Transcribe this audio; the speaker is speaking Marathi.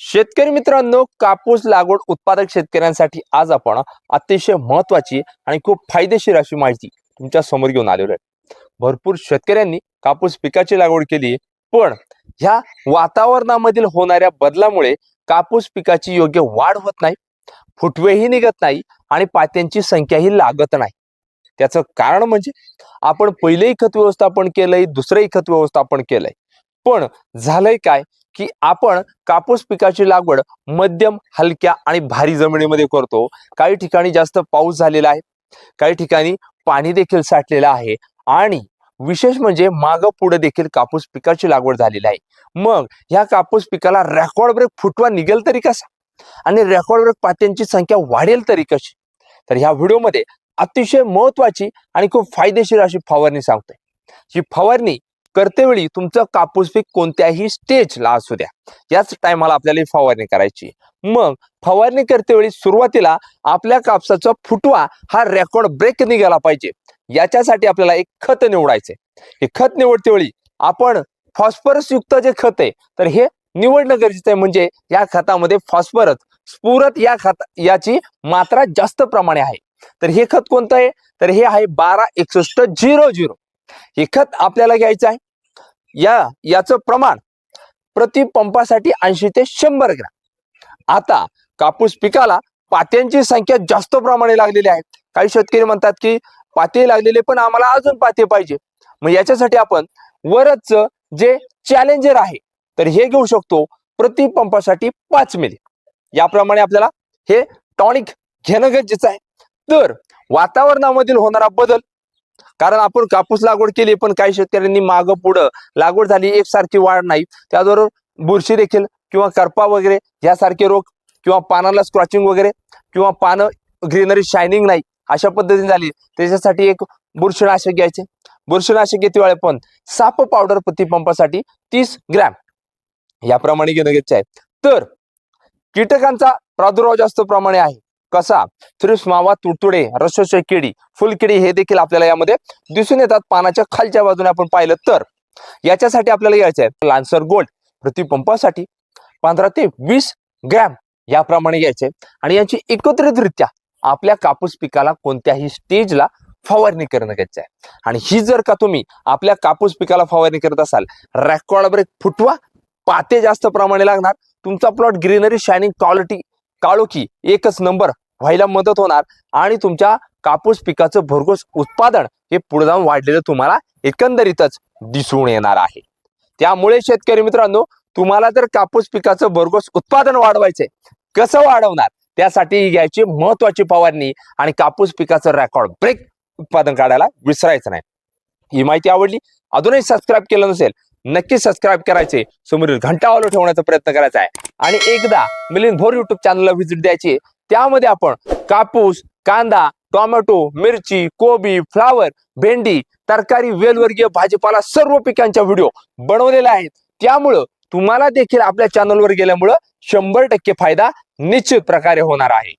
शेतकरी मित्रांनो कापूस लागवड उत्पादक शेतकऱ्यांसाठी आज आपण अतिशय महत्वाची आणि खूप फायदेशीर अशी माहिती तुमच्यासमोर घेऊन आलेलो आहे. भरपूर शेतकऱ्यांनी कापूस पिकाची लागवड केली पण ह्या वातावरणामधील होणाऱ्या बदलामुळे कापूस पिकाची योग्य वाढ होत नाही फुटवेही निघत नाही आणि पात्यांची संख्याही लागत नाही. त्याचं कारण म्हणजे आपण पहिलेही खत व्यवस्थापन केलंय दुसरंही खत व्यवस्थापन केलंय. पण झालंय काय? की आपण कापूस पिकाची लागवड मध्यम हलक्या आणि भारी जमिनीमध्ये करतो. काही ठिकाणी जास्त पाऊस झालेला आहे. काही ठिकाणी पाणी देखील साठलेलं आहे. आणि विशेष म्हणजे माग पुढे देखील कापूस पिकाची लागवड झालेली आहे. मग ह्या कापूस पिकाला रेकॉर्ड ब्रेक फुटवा निघेल तरी कसा? आणि रेकॉर्ड ब्रेक पात्यांची संख्या वाढेल तरी कशी? तर ह्या व्हिडिओमध्ये अतिशय महत्वाची आणि खूप फायदेशीर अशी फवारणी सांगतोय. ही फवारणी करतेवेळी तुमचं कापूस पीक कोणत्याही स्टेजला असू द्या. याच टायमाला आपल्याला फवारणी करायची. मग फवारणी करतेवेळी सुरुवातीला आपल्या कापसाचा फुटवा हा रेकॉर्ड ब्रेक निघाला पाहिजे. याच्यासाठी आपल्याला एक खत निवडायचंय. हे खत निवडतेवेळी आपण फॉस्फरस युक्त जे खत आहे तर हे निवडणं गरजेचं आहे. म्हणजे या खतामध्ये फॉस्फरस स्फुरत या खत याची मात्रा जास्त प्रमाणे आहे. तर हे खत कोणतं आहे? तर हे आहे बारा एकसष्ट झिरो झिरो. हे खत आपल्याला घ्यायचं आहे. या याचं प्रमाण प्रति पंपासाठी ऐंशी ते शंभर ग्रॅम. आता कापूस पिकाला पात्यांची संख्या जास्त प्रमाणे लागलेली आहे. काही शेतकरी म्हणतात की पाते लागलेले पण आम्हाला अजून पाते पाहिजे. मग याच्यासाठी आपण वरच जे चॅलेंजर आहे तर हे घेऊ शकतो प्रति पंपासाठी पाच मिली. याप्रमाणे आपल्याला हे टॉनिक घेणं गरजेचं आहे. तर वातावरणामधील होणारा बदल कारण आपण कापूस लागवड केली पण काही शेतकऱ्यांनी मागं पुढं लागवड झाली एकसारखी वाढ नाही. त्याचबरोबर बुरशी देखील किंवा करपा वगैरे यासारखे रोग किंवा पानाला स्क्रॉचिंग वगैरे किंवा पानं ग्रीनरी शायनिंग नाही अशा पद्धतीने झाली. त्याच्यासाठी एक बुरशीनाशक घ्यायचे. बुरशीनाशक किती वेळ पण साप पावडर प्रति पंपासाठी तीस ग्रॅम याप्रमाणे घेणं गरजेचं आहे. तर कीटकांचा प्रादुर्भाव जास्त प्रमाणे आहे. कसा? थ्रिप्स मावा तुडतुडे रसोचे किडी फुलकिडी हे देखील आपल्याला यामध्ये दिसून येतात. पानाच्या खालच्या बाजूने आपण पाहिलं तर याच्यासाठी आपल्याला यायचं आहे. लान्सर गोल्ड प्रतिपंपासाठी पंधरा ते वीस ग्रॅम याप्रमाणे यायचे आणि यांची एकत्रितरित्या आपल्या कापूस पिकाला कोणत्याही स्टेजला फवारणी करणं गरजेचं आहे. आणि ही जर का तुम्ही आपल्या कापूस पिकाला फवारणी करत असाल रेकॉर्ड ब्रेक फुटवा पाते जास्त प्रमाणे लागणार. तुमचा प्लॉट ग्रीनरी शायनिंग क्वालिटी काळोखी एकच नंबर व्हायला मदत होणार. आणि तुमच्या कापूस पिकाचं भरघोस उत्पादन हे पुढे जाऊन वाढलेलं तुम्हाला एकंदरीतच दिसून येणार आहे. त्यामुळे शेतकरी मित्रांनो तुम्हाला जर कापूस पिकाचं भरघोस उत्पादन वाढवायचंय कसं वाढवणार? त्यासाठी घ्यायची महत्वाची फवारणी आणि कापूस पिकाचं रेकॉर्ड ब्रेक उत्पादन काढायला विसरायचं नाही. ही माहिती आवडली? अजूनही सबस्क्राईब केलं नसेल नक्की सबस्क्राईब करायचे. समोरील घंटा ऑलो ठेवण्याचा प्रयत्न करायचा आहे. आणि एकदा मिलिंद भोर युट्यूब चॅनलला व्हिजिट द्यायची त्यामध्ये आपण कापूस कांदा टोमॅटो मिरची कोबी फ्लावर भेंडी तरकारी वेलवर्गीय भाजीपाला सर्व पिकांच्या व्हिडिओ बनवलेल्या आहेत. त्यामुळं तुम्हाला देखील आपल्या चॅनलवर गेल्यामुळं शंभर टक्के फायदा निश्चित प्रकारे होणार आहे.